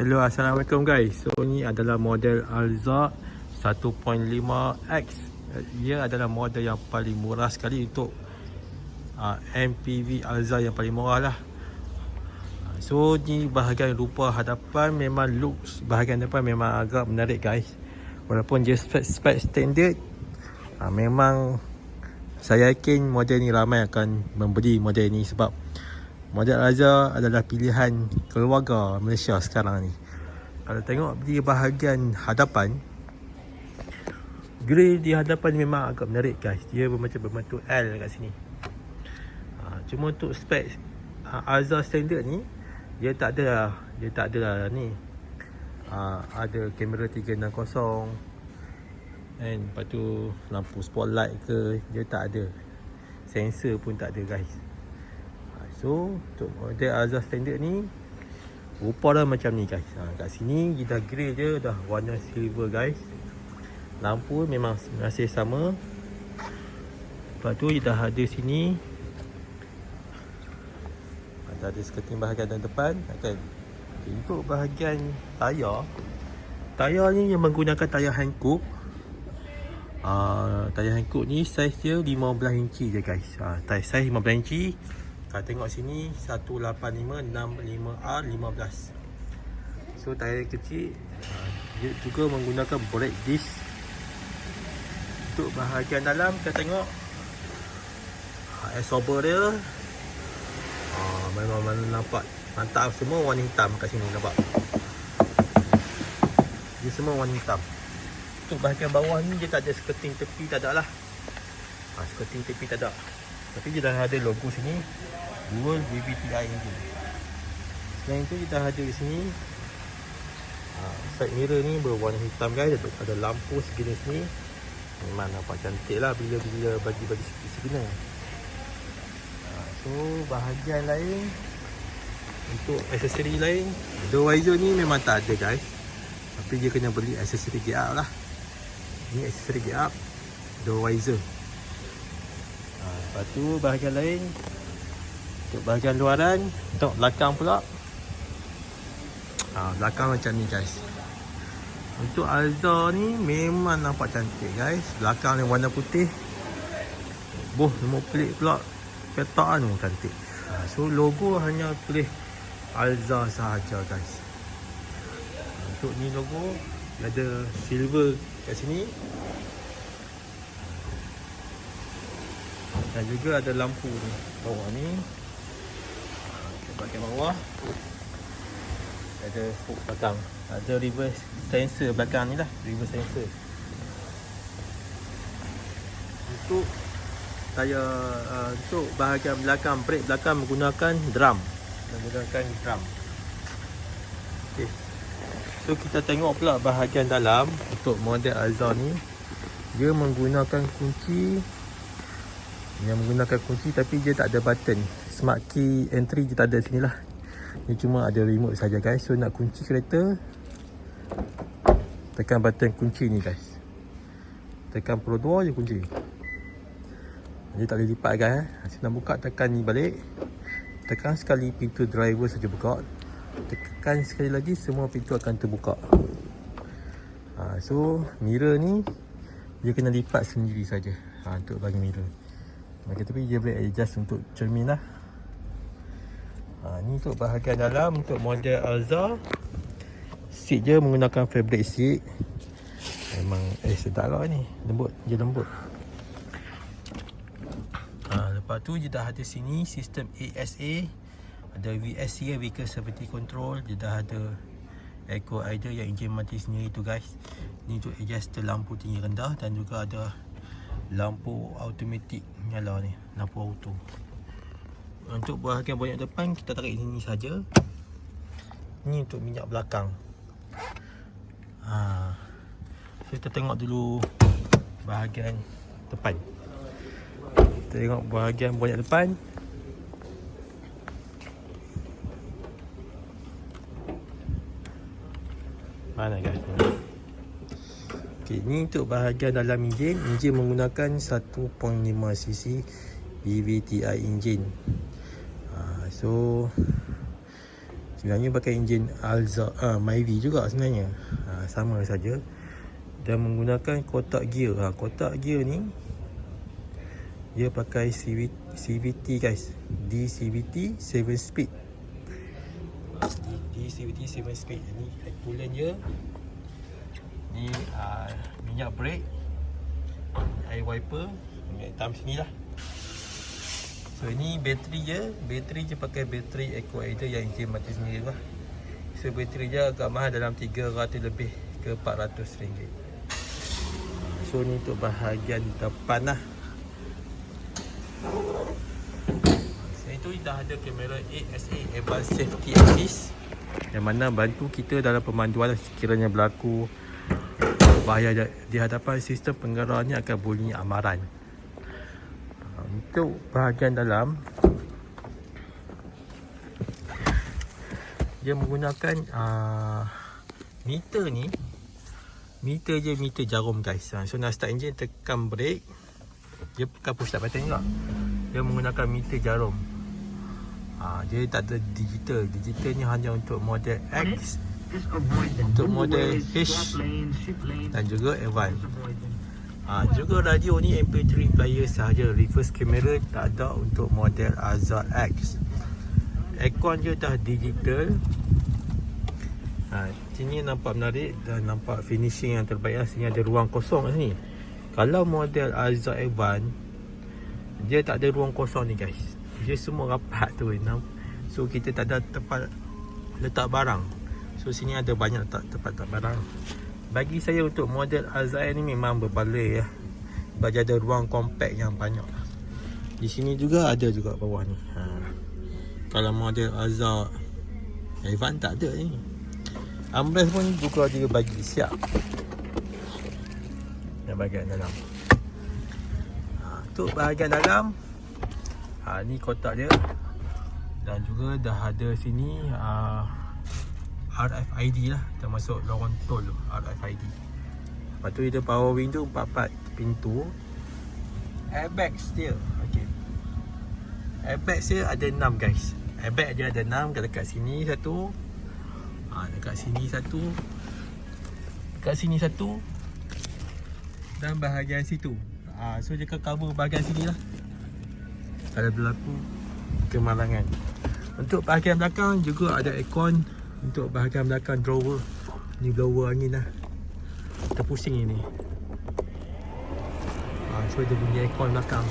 Hello Assalamualaikum guys. So ni adalah model Alza 1.5X Ia adalah model yang paling murah sekali untuk uh, MPV Alza yang paling murah lah. Ah, So ni bahagian rupa hadapan memang looks Bahagian depan memang agak menarik guys. Walaupun dia spek-spek standard uh, Memang saya yakin model ni ramai akan membeli model ni sebab Model Alza adalah pilihan keluarga Malaysia sekarang ni. Kalau tengok di bahagian hadapan, grill di hadapan memang agak menarik guys. Dia macam berbentuk L kat sini. Ha, cuma untuk spek ha, Alza standard ni, dia tak ada lah. Dia tak ada lah ni. Ha, ada kamera 360 and lepas tu lampu spotlight ke dia tak ada sensor pun tak ada guys So untuk model Alza standard ni. Rupa dah macam ni guys. Ha, Kat sini kita grill je dah warna silver guys. Lampu memang masih sama. Lepas tu kita ada sini. Ada ada skirting bahagian dalam depan okay. okay, Untuk bahagian tayar. Tayar ni yang menggunakan tayar Hankook Uh, tayar Hankook ni saiz dia 15 inci je guys. Uh, Saiz 15 inci kalau tengok sini 18565R 15 So tayar kecil. Uh, juga menggunakan brake disc. Untuk bahagian dalam kita tengok. Uh, Air sober dia. Uh, Memang mana nampak Mantap semua warna hitam kat sini nampak? Dia semua warna hitam. Untuk bahagian bawah ni dia tak ada skirting tepi tak ada lah. Uh, Skirting tepi tak ada. Tapi dia dah ada logo sini Dual VVTi engine Selain itu kita ada di sini. Uh, Side mirror ni berwarna hitam guys. Ada, lampu sejenis ni Memang nampak cantik lah bila-bila bagi-bagi signal uh, So bahagian lain Untuk aksesori lain Door visor ni memang tak ada guys. Tapi dia kena beli aksesori get up lah. Ni aksesori get up Door visor uh, Lepas tu bahagian lain untuk bahagian luaran Untuk belakang pula. Ha, Belakang macam ni guys. Untuk Alza ni Memang nampak cantik guys. Belakang ni warna putih. Boh nombor pelik pula. Petak ni cantik. Ha, So logo hanya tulis Alza sahaja guys. Ha, Untuk ni logo Ada silver kat sini. Dan juga ada lampu ni Bawah ni bahagian bawah. Ada hook belakang. Ada reverse sensor belakang ni lah. Reverse sensor. Untuk saya uh, untuk bahagian belakang brake belakang menggunakan drum. Menggunakan drum. Okay. so kita tengok pula bahagian dalam untuk model Alza ni. Dia menggunakan kunci. Yang menggunakan kunci tapi dia tak ada button smart key entry tak ada sini lah. Ni cuma ada remote saja guys. So nak kunci kereta tekan button kunci ni guys. Tekan pro 2 je kunci. Dia tak boleh lipat guys eh. nak buka tekan ni balik. Tekan sekali pintu driver saja buka. Tekan sekali lagi semua pintu akan terbuka. Ha, so mirror ni dia kena lipat sendiri saja. Ha, untuk bagi mirror. Okay, tapi dia boleh adjust untuk cermin lah Ni untuk bahagian dalam Untuk model Alza Seat je menggunakan fabric seat. Memang eh sedap lah ni. Lembut, dia lembut. Ha, Lepas tu dia dah ada sini Sistem ASA Ada VSC Vehicle Safety Control. Dia dah ada Eco idle yang enjin mati sendiri tu guys. Ni untuk adjust lampu tinggi rendah Dan juga ada lampu automatik nyala ni lampu auto untuk bahagian bonnet depan kita tarik sini saja. Ni untuk minyak belakang. Ha. so, kita tengok dulu bahagian depan. Kita tengok bahagian bonnet depan. Mana guys? Okay, ni untuk bahagian dalam enjin. Enjin menggunakan 1.5cc VVTi enjin ha, So Sebenarnya pakai enjin Alza uh, Myvi juga sebenarnya. Ha, sama saja. Dan menggunakan kotak gear. Ha, kotak gear ni dia pakai CVT, CVT guys. D CVT 7 speed. D CVT 7 speed. Ni air coolant je. Ni uh, minyak brake. Air wiper. Minyak hitam sini lah. So ini bateri je. Bateri je pakai bateri Aider yang enjin mati sendiri lah. So bateri je agak mahal dalam 300 lebih ke 400 ringgit. So ni untuk bahagian depan lah. Selain itu dah ada kamera ASA Advanced Safety Assist Yang mana bantu kita dalam pemanduan sekiranya berlaku bahaya di hadapan sistem penggerak ni akan bunyi amaran untuk bahagian dalam dia menggunakan uh, meter ni. Meter je meter jarum guys. Uh, so nak start engine tekan brake. Dia bukan push start button juga. Dia menggunakan meter jarum. Uh, dia tak ada digital. Digital ni hanya untuk model X untuk model H dan juga Advance Ha, juga radio ni MP3 player sahaja. Reverse camera tak ada untuk model Azad X. Aircon je dah digital. Ha, Sini nampak menarik dan nampak finishing yang terbaik. Lah. Sini ada ruang kosong kat sini Kalau model Azad Evan Dia tak ada ruang kosong ni guys. Dia semua rapat tu So kita tak ada tempat letak barang. So sini ada banyak tempat letak barang bagi saya untuk model Azrael ni memang berbaloi ya. Bagi ada ruang compact yang banyak. Di sini juga ada juga bawah ni. Ha. Kalau model Azar Evan tak ada ni. Armrest pun juga dia bagi siap. Yang bahagian dalam. Ha, untuk bahagian dalam ha, ni kotak dia. Dan juga dah ada sini ha, RFID lah termasuk lorong tol RFID lepas tu dia power window 44 pintu. Airbag dia okay. airbag dia ada 6 guys. Airbag dia ada 6 dekat sini satu. Ha, dekat sini satu. Dekat sini satu. Dan bahagian situ. Ha, so dia cover bahagian sini lah. Kalau berlaku kemalangan. Untuk bahagian belakang juga ada aircon untuk bahagian belakang drawer. Ni blower angin lah. Terpusing ini. Ha, so dia bunyi aircon belakang.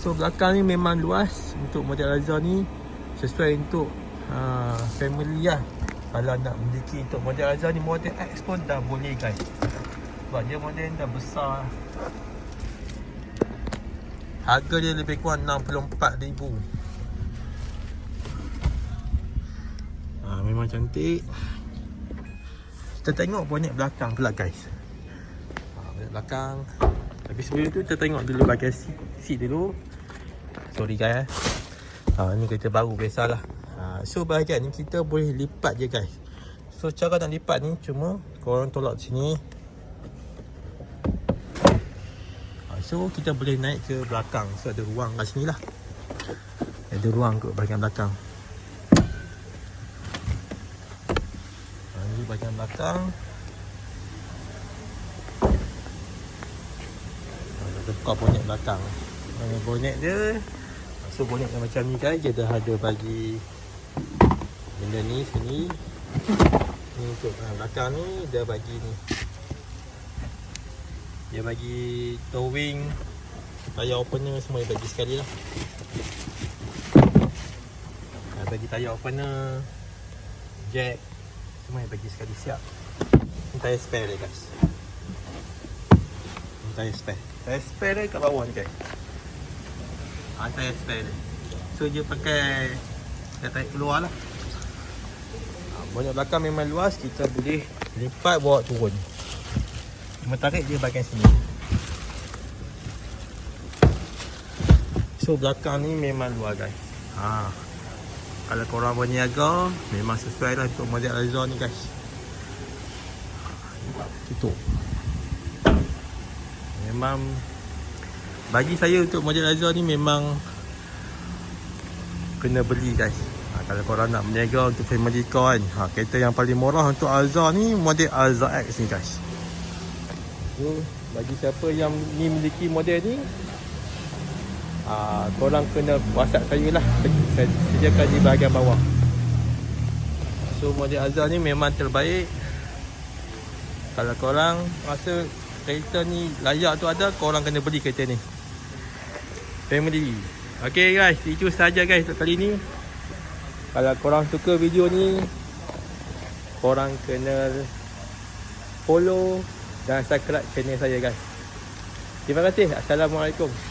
So belakang ni memang luas untuk model Razor ni. Sesuai untuk uh, family lah. Kalau nak memiliki untuk model Razor ni model X pun dah boleh guys. Sebab dia model dah besar. Harga dia lebih kurang 64,000 memang cantik. Kita tengok bonet belakang pula guys. Ha, Bonet belakang. Tapi sebelum tu kita tengok dulu bahagian seat, seat dulu. Sorry guys. Ha, Ni kereta baru biasalah. Ha, So bahagian ni kita boleh lipat je guys. So cara nak lipat ni cuma Korang tolak sini. Ha, So kita boleh naik ke belakang. So ada ruang kat sini lah Ada ruang ke bahagian belakang bahagian belakang. Buka bonet belakang. Ini bonet dia So bonet yang macam ni kan Dia dah ada bagi Benda ni sini. Ni untuk belakang ni Dia bagi ni. Dia bagi towing Tayar opener semua dia bagi sekali lah. Dia bagi tayar opener Jack semua yang bagi sekali siap. Tayar spare dia guys. Tayar spare. Tayar spare dia kat bawah ni guys. Ha, Tayar spare dia. So dia pakai Tayar tarik keluar lah. Ha, Banyak belakang memang luas Kita boleh lipat bawa turun. Cuma tarik dia bahagian sini. So belakang ni memang luar guys. Haa kalau korang berniaga Memang sesuai lah untuk model Alizor ni guys. Tutup. Memang Bagi saya untuk model Alizor ni memang Kena beli guys. Ha, Kalau korang nak berniaga untuk family car kan ha, Kereta yang paling murah untuk Alza ni Model Alza X ni guys. So bagi siapa yang ni memiliki model ni ha, Korang kena whatsapp saya lah. Saya sediakan di bahagian bawah. So model Alza ni memang terbaik. Kalau korang rasa kereta ni layak tu ada Korang kena beli kereta ni. Family. Okay guys. Itu saja guys untuk kali ni. Kalau korang suka video ni Korang kena Follow Dan subscribe channel saya guys. Terima kasih. Assalamualaikum